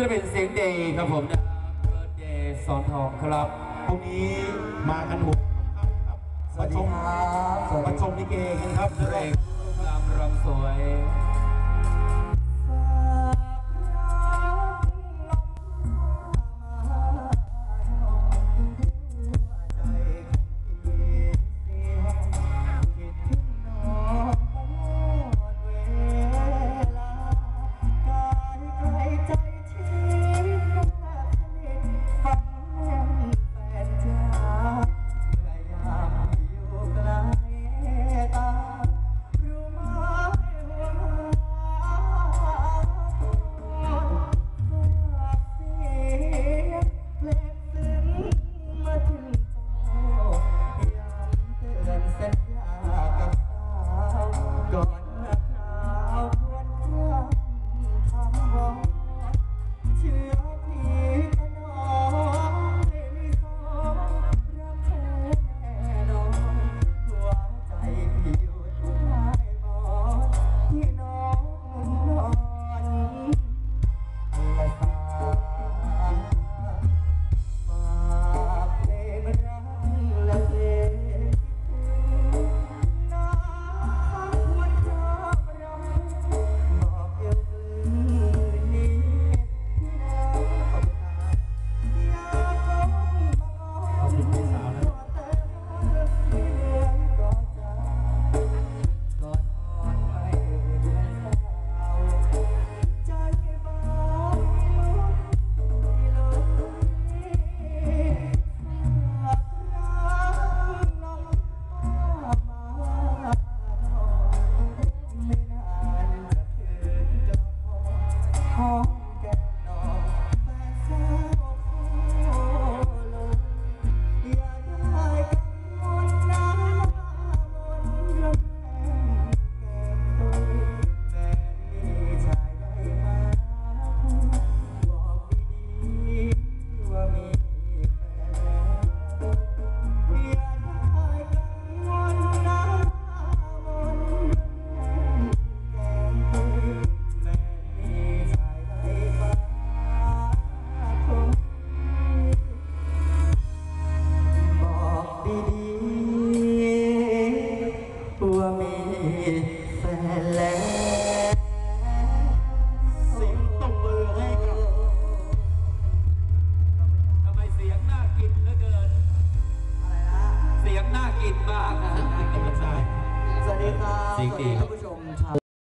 ศิลปินเสียงดีครับผมนะเบิร์ดเดย์สอนทองครับพรุ่งนี้มากันหกครับมาชมมาชมลิเกกันครับเพลงรำรำสวย กินมากนะน่ากิสวัสดีครับ สวัสดีท่านผู้ชมชาว